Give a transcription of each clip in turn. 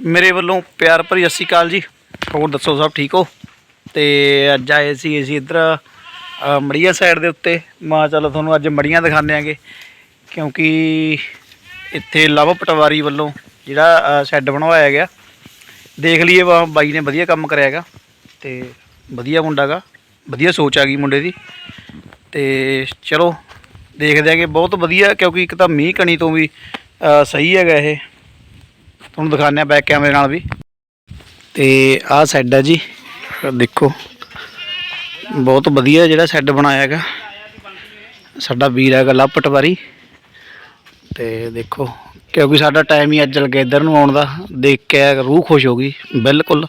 ਮੇਰੇ ਵੱਲੋਂ ਪਿਆਰ ਭਰੀ ਸਤਿ ਸ਼੍ਰੀ ਅਕਾਲ ਜੀ। ਹੋਰ ਦੱਸੋ ਸਭ ਠੀਕ ਹੋ? ਤੇ ਅੱਜ ਆਏ ਸੀ ਅਸੀਂ ਇੱਧਰ ਅ, ਮੜੀਆਂ ਸਾਈਡ ਦੇ ਉੱਤੇ। ਮਾ ਚਲੋ ਤੁਹਾਨੂੰ ਅੱਜ ਮੜੀਆਂ ਦਿਖਾਉਂਦੇ ਆਂਗੇ। ਕਿਉਂਕਿ ਇੱਥੇ ਲਵ ਪਟਵਾਰੀ ਵੱਲੋਂ ਜਿਹੜਾ ਸ਼ੈੱਡ ਬਣਵਾਇਆ ਗਿਆ। ਦੇਖ ਲਈਏ ਵਾ ਬਾਈ ਨੇ ਵਧੀਆ ਕੰਮ ਕਰਿਆ ਹੈਗਾ। ਤੇ ਵਧੀਆ ਮੁੰਡਾ ਗਾ ਵਧੀਆ ਸੋਚ ਆ ਗਈ ਮੁੰਡੇ ਦੀ। ਤੇ ਚਲੋ ਦੇਖਦੇ ਆਂਗੇ। ਬਹੁਤ ਵਧੀਆ ਕਿਉਂਕਿ ਇੱਕ ਤਾਂ ਮੀਂਹ ਕਣੀ ਤੋਂ ਵੀ ਸਹੀ ਹੈਗਾ ਇਹ। ਤੁਹਾਨੂੰ ਦਿਖਾਉਂਦੇ ਆ ਬੈਕ ਕੈਮਰੇ ਨਾਲ ਵੀ। ਤੇ ਆਹ ਸੈੱਡ ਹੈ ਜੀ। ਦੇਖੋ, ਬਹੁਤ ਵਧੀਆ ਜਿਹੜਾ ਸੈੱਡ ਬਣਾਇਆ ਹੈਗਾ। ਸਾਡਾ ਵੀਰ ਹੈਗਾ ਲਵ ਪਟਵਾਰੀ। ਤੇ ਦੇਖੋ, ਕਿਉਂਕਿ ਸਾਡਾ ਟਾਈਮ ਹੀ ਅੱਜ ਲੱਗਿਆ ਇੱਧਰ ਨੂੰ ਆਉਣ ਦਾ। ਦੇਖ ਕੇ ਰੂਹ ਖੁਸ਼ ਹੋ ਗਈ। ਬਿਲਕੁਲ,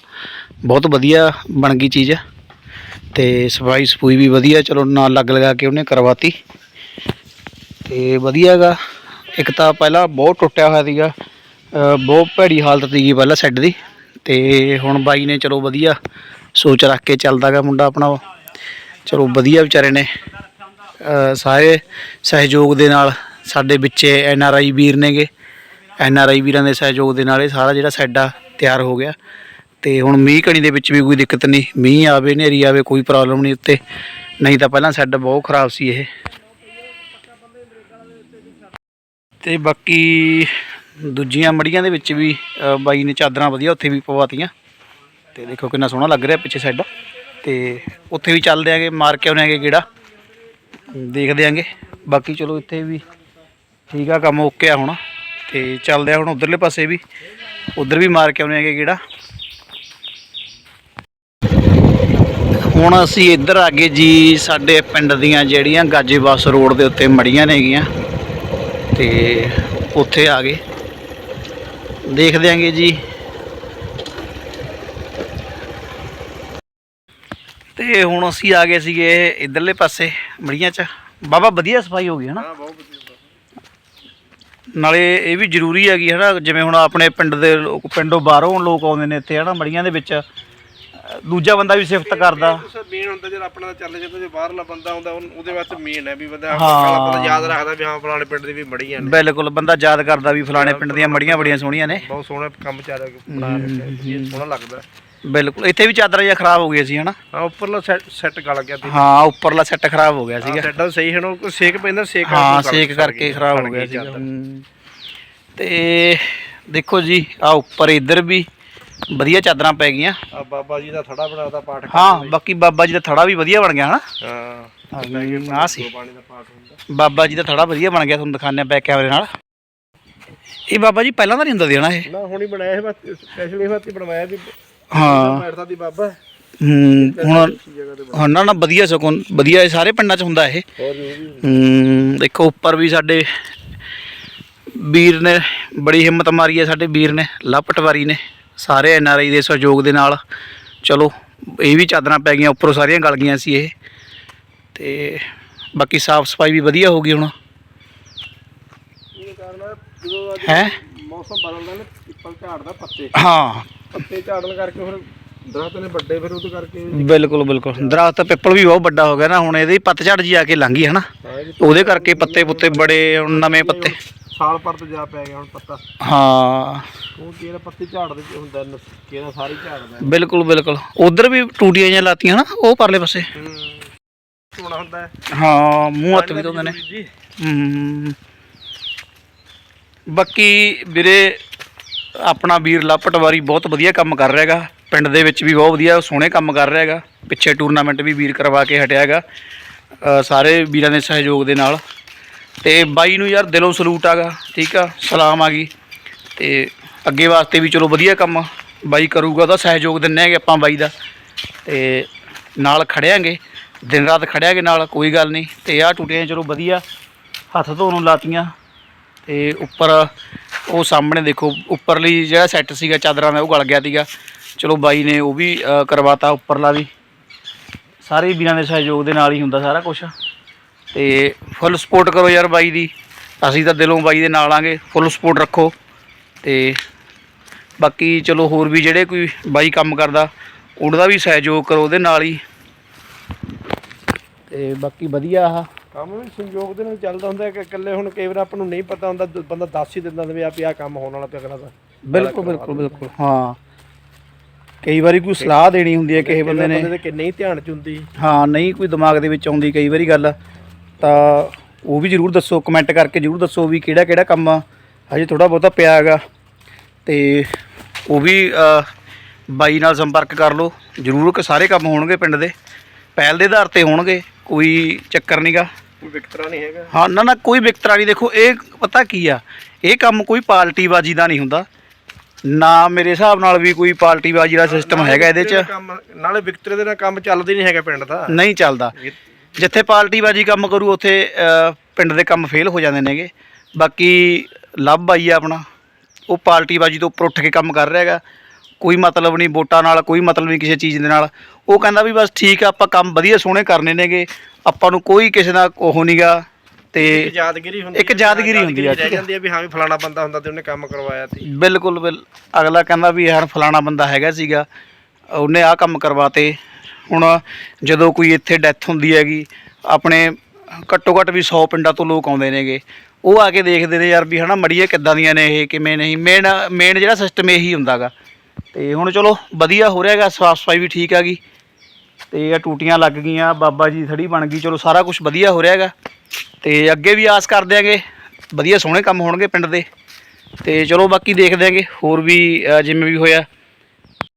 ਬਹੁਤ ਵਧੀਆ ਬਣ ਗਈ ਚੀਜ਼। ਤੇ ਸਫ਼ਾਈ ਸਫੂਈ ਵੀ ਵਧੀਆ, ਚਲੋ ਨਾਲ ਲੱਗ ਲਗਾ ਕੇ ਉਹਨੇ ਕਰਵਾਤੀ। ਤੇ ਵਧੀਆ ਹੈਗਾ। ਇੱਕ ਤਾਂ ਪਹਿਲਾਂ ਬਹੁਤ ਟੁੱਟਿਆ ਹੋਇਆ ਸੀਗਾ। ਬਹੁਤ ਭੈੜੀ ਹਾਲਤ ਸੀਗੀ ਪਹਿਲਾਂ ਸੈੱਡ ਦੀ ਤੇ ਹੁਣ ਬਾਈ ਨੇ ਚਲੋ ਵਧੀਆ ਸੋਚ ਰੱਖ ਕੇ ਚੱਲਦਾਗਾ ਮੁੰਡਾ ਆਪਣਾ ਚਲੋ ਵਧੀਆ ਵਿਚਾਰੇ ਨੇ। ਸਾਰੇ ਸਹਿਯੋਗ ਦੇ ਨਾਲ ਸਾਡੇ ਵਿੱਚ ਐਨ ਆਰ ਆਈ ਵੀਰ ਨੇਗੇ। ਐਨ ਆਰ ਆਈ ਵੀਰਾਂ ਦੇ ਸਹਿਯੋਗ ਦੇ ਨਾਲ ਇਹ ਸਾਰਾ ਜਿਹੜਾ ਸੈੱਡ ਆ ਤਿਆਰ ਹੋ ਗਿਆ। ਤੇ ਹੁਣ ਮੀਂਹ ਕਣੀ ਦੇ ਵਿੱਚ ਵੀ ਕੋਈ ਦਿੱਕਤ ਨਹੀਂ। ਮੀਂਹ ਆਵੇ, ਹਨੇਰੀ ਆਵੇ, ਕੋਈ ਪ੍ਰੋਬਲਮ ਨਹੀਂ ਉੱਤੇ। ਨਹੀਂ ਤਾਂ ਪਹਿਲਾਂ ਸੈੱਡ ਬਹੁਤ ਖਰਾਬ ਸੀ ਇਹ। ਤੇ ਬਾਕੀ ਦੂਜੀਆਂ ਮੜੀਆਂ ਦੇ ਵਿੱਚ ਵੀ ਬਾਈ ਨੇ ਚਾਦਰਾਂ ਵਧੀਆ ਉੱਥੇ ਵੀ ਪਵਾਤੀਆਂ। ਤੇ ਦੇਖੋ ਕਿੰਨਾ ਸੋਹਣਾ ਲੱਗ ਰਿਹਾ ਪਿੱਛੇ ਸਾਈਡ ਤੇ ਉੱਥੇ ਵੀ ਚੱਲਦੇ ਆਂਗੇ, ਮਾਰ ਕੇ ਆਉਣੇ ਆਂਗੇ ਕਿਹੜਾ ਦੇਖਦੇ ਆਂਗੇ। ਬਾਕੀ ਚਲੋ ਇੱਥੇ ਵੀ ਠੀਕ ਆ, ਕੰਮ ਓਕੇ ਆ ਹੁਣ। ਤੇ ਚੱਲਦੇ ਆ ਹੁਣ ਉਧਰਲੇ ਪਾਸੇ ਵੀ। ਉਧਰ ਵੀ ਮਾਰ ਕੇ ਆਉਣੇ ਆਂਗੇ ਕਿਹੜਾ ਹੁਣ ਅਸੀਂ ਇੱਧਰ ਆ ਗਏ ਜੀ, ਸਾਡੇ ਪਿੰਡ ਦੀਆਂ ਜਿਹੜੀਆਂ ਗਾਜੇ ਬੱਸ ਰੋਡ ਦੇ ਉੱਤੇ ਮੜੀਆਂ ਨੇਗੀਆਂ ਤੇ ਉੱਥੇ ਆ ਗਏ। ਦੇਖਦੇ ਆਂਗੇ ਜੀ। ਤੇ ਹੁਣ ਅਸੀਂ ਆ ਗਏ ਸੀਗੇ ਇਧਰਲੇ ਪਾਸੇ ਮੜੀਆਂ 'ਚ। ਬਾਬਾ ਵਧੀਆ ਸਫ਼ਾਈ ਹੋ ਗਈ ਹਨਾ? ਨਾਲੇ ਇਹ ਵੀ ਜ਼ਰੂਰੀ ਹੈਗੀ ਹਨਾ? ਜਿਵੇਂ ਹੁਣ ਆਪਣੇ ਪਿੰਡ ਦੇ ਲੋਕ ਪਿੰਡੋਂ ਬਾਹਰੋਂ ਲੋਕ ਆਉਂਦੇ ਨੇ ਇੱਥੇ ਹਨਾ? ਮੜੀਆਂ ਦੇ ਵਿੱਚ। ਦੂਜਾ ਬੰਦਾ ਵੀ ਸਿਫਤ ਕਰਦਾ। ਸਰ ਮੇਨ ਹੁੰਦਾ ਜਿਹੜਾ ਆਪਣਾ ਤਾਂ ਚੱਲ ਜਾਂਦਾ ਜੇ ਬਾਹਰਲਾ ਬੰਦਾ ਹੁੰਦਾ ਉਹਨ- ਉਹਦੇ ਵਾਸਤੇ ਮੇਨ ਹੈ ਵੀ ਬੰਦਾ ਹਾਂ। ਆਪਣਾ ਬੰਦਾ ਯਾਦ ਰੱਖਦਾ ਵੀ ਹਾਂ ਫਲਾਣੇ ਪਿੰਡ ਦੀ ਵੀ ਮੜੀਆਂ ਨੇ। ਬਿਲਕੁਲ ਬੰਦਾ ਯਾਦ ਕਰਦਾ ਵੀ ਫਲਾਣੇ ਪਿੰਡ ਦੀਆਂ ਮੜੀਆਂ ਬੜੀਆਂ ਸੋਹਣੀਆਂ ਨੇ। ਬਹੁਤ ਸੋਹਣਾ ਕੰਮ ਚੱਲ ਰਿਹਾ ਬਣਾ ਰੱਖਿਆ ਇਹ ਸੋਹਣਾ ਲੱਗਦਾ। ਬਿਲਕੁਲ ਇੱਥੇ ਵੀ ਚਾਦਰਾਂ ਜਿਹਾ ਖਰਾਬ ਹੋ ਗਈਆਂ ਸੀ ਹਨਾ? ਹਾਂ ਉੱਪਰਲਾ ਸੈੱਟ ਗਲ ਗਿਆ ਤੇ ਹਾਂ ਉੱਪਰਲਾ ਸੈੱਟ ਖਰਾਬ ਹੋ ਗਿਆ ਸੀਗਾ। ਸੈੱਟ ਸਹੀ ਹੈ ਨਾ ਉਹ ਸੇਕ ਪੈਂਦਾ ਸੇਕ ਹਾਂ ਸੇਕ ਕਰਕੇ ਗਈ, ਖਰਾਬ ਹੋ ਗਿਆ ਗਈ ਸੀਗਾ। ਹੂੰ। ਤੇ ਦੇਖੋ ਜੀ ਆ ਉੱਪਰ ਇੱਧਰ ਵੀ ਵਧੀਆ ਚਾਦਰਾਂ ਪੈ ਗਈਆਂ। ਆ ਬਾਬਾ ਜੀ ਦਾ ਥੜਾ ਬਣਾਦਾ ਪਾਠ ਹਾਂ। ਬਾਕੀ ਬਾਬਾ ਜੀ ਦਾ ਥੜਾ ਵੀ ਵਧੀਆ ਬਣ ਗਿਆ ਹਨਾ? ਹਾਂ। ਆ ਸੀ। ਗੁਰਬਾਣੀ ਦਾ ਪਾਠ ਹੁੰਦਾ। ਬਾਬਾ ਜੀ ਦਾ ਥੜਾ ਵਧੀਆ ਬਣ ਗਿਆ ਤੁਹਾਨੂੰ ਦਿਖਾਉਂਦੇ ਆ ਬੈਕ ਕੈਮਰੇ ਨਾਲ। ਇਹ ਬਾਬਾ ਜੀ ਪਹਿਲਾਂ ਤਾਂ ਨਹੀਂ ਹੁੰਦਾ ਹਨਾ ਇਹ? ਨਾ ਹੁਣੀ ਬਣਾਇਆ ਇਹ ਬਸ ਸਪੈਸ਼ਲੀ ਵਾਸਤੇ ਬਣਵਾਇਆ ਵੀ ਹਾਂ। ਦੀ ਬਾਬਾ। ਹੂੰ ਹੁਣ ਹੁਣ ਨਾ ਵਧੀਆ ਸਗੋਂ ਵਧੀਆ ਇਹ ਸਾਰੇ ਪਿੰਡਾਂ 'ਚ ਹੁੰਦਾ ਇਹ। ਹੂੰ ਦੇਖੋ ਉੱਪਰ ਵੀ ਸਾਡੇ ਵੀਰ ਨੇ ਬੜੀ ਹਿੰਮਤ ਮਾਰੀ ਹੈ ਸਾਡੇ ਵੀਰ ਨੇ ਪਟਵਾਰੀ ਨੇ। ਸਾਰੇ ਐਨ ਆਰ ਆਈ ਦੇ ਸਹਿਯੋਗ ਦੇ ਨਾਲ। ਚਲੋ ਇਹ ਵੀ ਚਾਦਰਾਂ ਪੈ ਗਈਆਂ ਉੱਪਰੋਂ ਸਾਰੀਆਂ ਗਲ ਗਈਆਂ ਸੀ ਇਹ। ਤੇ ਬਾਕੀ ਸਾਫ਼ ਸਫ਼ਾਈ ਵੀ ਵਧੀਆ ਹੋ ਗਈ ਹੁਣ। ਹੈ? ਮੌਸਮ ਬਦਲਦਾ ਨਾ ਪਿੱਪਲ ਝਾੜਦਾ ਪੱਤੇ। ਹਾਂ। ਪੱਤੇ ਝਾੜਨ ਕਰਕੇ ਫਿਰ ਦਰਖਤ ਨੇ ਵੱਡੇ ਫਿਰ ਉਹਦੇ ਕਰਕੇ ਬਿਲਕੁਲ ਬਿਲਕੁਲ। ਦਰਖਤ ਪਿੱਪਲ ਵੀ ਬਹੁਤ ਵੱਡਾ ਹੋ ਗਿਆ ਨਾ ਹੁਣ ਇਹਦੀ ਪੱਤਝੜ ਜੀ ਆ ਕੇ ਲੰਘ ਗਈ ਹਨਾ? ਉਹਦੇ ਕਰਕੇ ਪੱਤੇ ਪੁੱਤੇ ਬੜੇ ਨਵੇਂ ਪੱਤੇ। ਸਾਲ ਪਰ ਤੇ ਜਾ ਪੈ ਗਿਆ ਹੁਣ ਪੱਤਾ। ਹਾਂ। ਉਹ ਕਿਹੜਾ ਪੱਤੇ ਝਾੜਦੇ ਚ ਹੁੰਦਾ ਕਿਹਦਾ ਸਾਰੀ ਝਾੜਦਾ। ਬਿਲਕੁਲ ਬਿਲਕੁਲ। ਉਧਰ ਵੀ ਟੂਟੀਆਂ ਜਿਹੀਆਂ ਲਾਤੀਆਂ ਨਾ ਉਹ ਪਰਲੇ ਪਾਸੇ। ਹੂੰ ਸੋਣਾ ਹੁੰਦਾ ਹੈ। ਹਾਂ ਮੂੰਹ ਹੱਥ ਵੀ ਧੋਂਦੇ ਨੇ। ਜੀ। ਹਮ। ਬਾਕੀ ਵੀਰੇ ਆਪਣਾ ਵੀਰ ਲਾ ਪਟਵਾਰੀ ਬਹੁਤ ਵਧੀਆ ਕੰਮ ਕਰ ਰਿਹਾ ਹੈਗਾ। ਪਿੰਡ ਦੇ ਵਿੱਚ ਵੀ ਬਹੁਤ ਵਧੀਆ ਸੋਹਣੇ ਕੰਮ ਕਰ ਰਿਹਾ ਹੈਗਾ। ਪਿੱਛੇ ਟੂਰਨਾਮੈਂਟ ਵੀ ਵੀਰ ਕਰਵਾ ਕੇ ਹਟਿਆ ਹੈਗਾ। ਅ, ਸਾਰੇ ਵੀਰਾਂ ਦੇ ਸਹਿਯੋਗ ਦੇ ਨਾਲ। ਤੇ ਬਾਈ ਨੂੰ ਯਾਰ ਦਿਲੋਂ ਸਲੂਟ ਆਗਾ ਠੀਕ ਆ ਸਲਾਮ ਆ ਗਈ। ਤੇ ਅੱਗੇ ਵਾਸਤੇ ਵੀ ਚਲੋ ਵਧੀਆ ਕੰਮ ਬਾਈ ਕਰੂਗਾ ਉਹਦਾ ਸਹਿਯੋਗ ਦਿੰਨੇ ਹੈਗੇ ਆਪਾਂ ਬਾਈ ਦਾ। ਤੇ ਨਾਲ ਖੜਿਆਂਗੇ ਦਿਨ ਰਾਤ ਖੜਿਆਂਗੇ ਨਾਲ ਕੋਈ ਗੱਲ ਨਹੀਂ। ਤੇ ਆਹ ਟੂਟੀਆਂ ਚਲੋ ਵਧੀਆ ਹੱਥ ਧੋਣ ਨੂੰ ਲਾਤੀਆਂ। ਤੇ ਉੱਪਰ ਉਹ ਸਾਹਮਣੇ ਦੇਖੋ ਉੱਪਰਲੀ ਜਿਹੜਾ ਸੈੱਟ ਸੀਗਾ ਚਾਦਰਾਂ ਦਾ ਉਹ ਗਲ ਗਿਆ ਸੀਗਾ। ਚਲੋ ਬਾਈ ਨੇ ਉਹ ਵੀ ਅ, ਕਰਵਾਤਾ ਉੱਪਰਲਾ ਵੀ। ਸਾਰੇ ਵੀਰਾਂ ਦੇ ਸਹਿਯੋਗ ਦੇ ਨਾਲ ਹੀ ਹੁੰਦਾ ਸਾਰਾ ਕੁਝ ਤੇ ਫੁੱਲ ਸਪੋਰਟ ਕਰੋ ਯਾਰ ਬਾਈ ਦੀ। ਅਸੀਂ ਤਾਂ ਦਿਲੋਂ ਬਾਈ ਦੇ ਨਾਲ ਆਂਗੇ ਫੁੱਲ ਸਪੋਰਟ ਰੱਖੋ। ਤੇ ਬਾਕੀ ਚਲੋ ਹੋਰ ਵੀ ਜਿਹੜੇ ਕੋਈ ਬਾਈ ਕੰਮ ਕਰਦਾ ਉਹਦਾ ਵੀ ਸਹਿਯੋਗ ਕਰੋ ਉਹਦੇ ਨਾਲ ਹੀ। ਤੇ ਬਾਕੀ ਵਧੀਆ ਆ। ਕੰਮ ਵੀ ਸੰਯੋਗ ਦੇ ਨਾਲ ਚੱਲਦਾ ਹੁੰਦਾ ਹੈ ਕਿ ਇਕੱਲੇ ਹੁਣ ਕਈ ਵਾਰ ਆਪਾਂ ਨੂੰ ਨਹੀਂ ਪਤਾ ਹੁੰਦਾ ਦ- ਬੰਦਾ ਦੱਸ ਹੀ ਦਿੰਦਾ ਵੀ ਆ ਵੀ ਆਹ ਕੰਮ ਹੋਣ ਵਾਲਾ ਪਿਆ ਦਾ ਬਿਲਕੁਲ ਬਿਲਕੁਲ ਬਿਲਕੁਲ ਹਾਂ। ਕਈ ਵਾਰੀ ਕੋਈ ਸਲਾਹ ਦੇਣੀ ਹੁੰਦੀ ਹੈ ਕਿਸੇ ਬੰਦੇ ਨੇ। ਦੇ ਕਿੰਨੇ ਹੀ ਧਿਆਨ ਚ ਹੁੰਦੀ। ਹਾਂ ਨਹੀਂ ਕੋਈ ਦਿਮਾਗ ਦੇ ਵਿੱਚ ਆਉਂਦੀ ਕਈ ਵਾਰੀ ਗੱਲ। ਤਾਂ ਉਹ ਵੀ ਜਰੂਰ ਦੱਸੋ ਕਮੈਂਟ ਕਰਕੇ ਜਰੂਰ ਦੱਸੋ ਵੀ ਕਿਹੜਾ ਕਿਹੜਾ ਕੰਮ ਹਜੇ ਥੋੜਾ ਬਹੁਤਾ ਪਿਆ ਹੈਗਾ। ਤੇ ਉਹ ਵੀ ਬਾਈ ਨਾਲ ਸੰਪਰਕ ਕਰ ਲਓ। ਜਰੂਰ ਕਿ ਸਾਰੇ ਕੰਮ ਹੋਣਗੇ ਪਿੰਡ ਦੇ। ਪਹਿਲ ਦੇ ਆਧਾਰ ਤੇ ਹੋਣਗੇ ਕੋਈ ਚੱਕਰ ਨਹੀਂਗਾ ਕੋਈ ਵਿਕਤਰਾ ਨਹੀਂ ਹੈਗਾ। ਹਾਂ ਨਾ ਨਾ ਕੋਈ ਵਿਕਤਰਾ ਨਹੀਂ। ਦੇਖੋ ਇਹ ਪਤਾ ਕੀ ਆ? ਇਹ ਕੰਮ ਕੋਈ ਪਾਰਟੀਬਾਜ਼ੀ ਦਾ ਨਹੀਂ ਹੁੰਦਾ। ਨਾ ਮੇਰੇ ਹਿਸਾਬ ਨਾਲ ਵੀ ਕੋਈ ਪਾਰਟੀਬਾਜ਼ੀ ਦਾ ਸਿਸਟਮ ਹੈਗਾ ਇਹਦੇ 'ਚ। ਨਾਲੇ ਵਿਕਤਰੇ ਦੇ ਨਾਲ ਕੰਮ ਚੱਲਦਾ ਨਹੀਂ ਹੈਗਾ ਪਿੰਡ ਦਾ। ਨਹੀਂ ਚੱਲਦਾ। ਜਿੱਥੇ ਪਾਰਟੀਬਾਜ਼ੀ ਕੰਮ ਕਰੂ ਉੱਥੇ ਪਿੰਡ ਦੇ ਕੰਮ ਫੇਲ ਹੋ ਜਾਂਦੇ ਨੇਗੇ। ਬਾਕੀ ਲੱਭ ਆਈ ਆ ਆਪਣਾ। ਉਹ ਪਾਰਟੀਬਾਜ਼ੀ ਤੋਂ ਉੱਪਰ ਉੱਠ ਕੇ ਕੰਮ ਕਰ ਰਿਹਾ ਹੈਗਾ। ਕੋਈ ਮਤਲਬ ਨਹੀਂ ਵੋਟਾਂ ਨਾਲ ਕੋਈ ਮਤਲਬ ਨਹੀਂ ਕਿਸੇ ਚੀਜ਼ ਦੇ ਨਾਲ। ਉਹ ਕਹਿੰਦਾ ਵੀ ਬਸ ਠੀਕ ਆ ਆਪਾਂ ਕੰਮ ਵਧੀਆ ਸੋਹਣੇ ਕਰਨੇ ਨੇਗੇ। ਆਪਾਂ ਨੂੰ ਕੋਈ ਕਿਸੇ ਦਾ ਉਹ ਨਹੀਂਗਾ ਤੇ ਇੱਕ ਯਾਦਗਿਰੀ ਹੁੰਦੀ ਇੱਕ ਯਾਦਗਿਰੀ ਹੁੰਦੀ ਆ, ਰਹਿ। ਜਾਂਦੀ ਹੈ ਵੀ ਹਾਂ ਵੀ ਫਲਾਣਾ ਬੰਦਾ ਹੁੰਦਾ ਤੇ ਉਹਨੇ ਕੰਮ ਕਰਵਾਇਆ ਸੀ। ਬਿਲਕੁਲ ਬਿਲ ਅਗਲਾ ਕਹਿੰਦਾ ਵੀ ਯਾਰ ਫਲਾਣਾ ਬੰਦਾ ਹੈਗਾ ਸੀਗਾ। ਉਹਨੇ ਆਹ ਕੰਮ ਕਰਵਾਤੇ। ਹੁਣ ਜਦੋਂ ਕੋਈ ਇੱਥੇ ਡੈਥ ਹੁੰਦੀ ਹੈਗੀ, ਆਪਣੇ ਘੱਟੋ ਘੱਟ ਵੀ 100 ਪਿੰਡਾਂ ਤੋਂ ਲੋਕ ਆਉਂਦੇ ਨੇਗੇ। ਉਹ ਆ ਕੇ ਦੇਖਦੇ ਨੇ ਯਾਰ ਵੀ ਹਨਾ ਮੜੀਏ ਕਿੱਦਾਂ ਦੀਆਂ ਨੇ ਇਹ, ਕਿਵੇਂ ਨਹੀਂ। ਮੇਨ ਮੇਨ ਜਿਹੜਾ ਸਿਸਟਮ ਇਹੀ ਹੁੰਦਾਗਾ। ਤੇ ਹੁਣ ਚਲੋ ਵਧੀਆ ਹੋ ਰਿਹਾ ਹੈਗਾ, ਸਾਫ਼ ਸਫ਼ਾਈ ਵੀ ਠੀਕ ਹੈਗੀ। ਤੇ ਇਹ ਟੂਟੀਆਂ ਲੱਗ ਗਈਆਂ, ਬਾਬਾ ਜੀ ਥੜੀ ਬਣ ਗਈ, ਚਲੋ ਸਾਰਾ ਕੁਝ ਵਧੀਆ ਹੋ ਰਿਹਾ ਹੈਗਾ। ਤੇ ਅੱਗੇ ਵੀ ਆਸ ਕਰਦੇ ਆਂਗੇ ਵਧੀਆ ਸੋਹਣੇ ਕੰਮ ਹੋਣਗੇ ਪਿੰਡ ਦੇ। ਤੇ ਚਲੋ ਬਾਕੀ ਦੇਖਦੇ ਆਂਗੇ ਹੋਰ ਵੀ ਜਿਵੇਂ ਵੀ ਹੋਇਆ।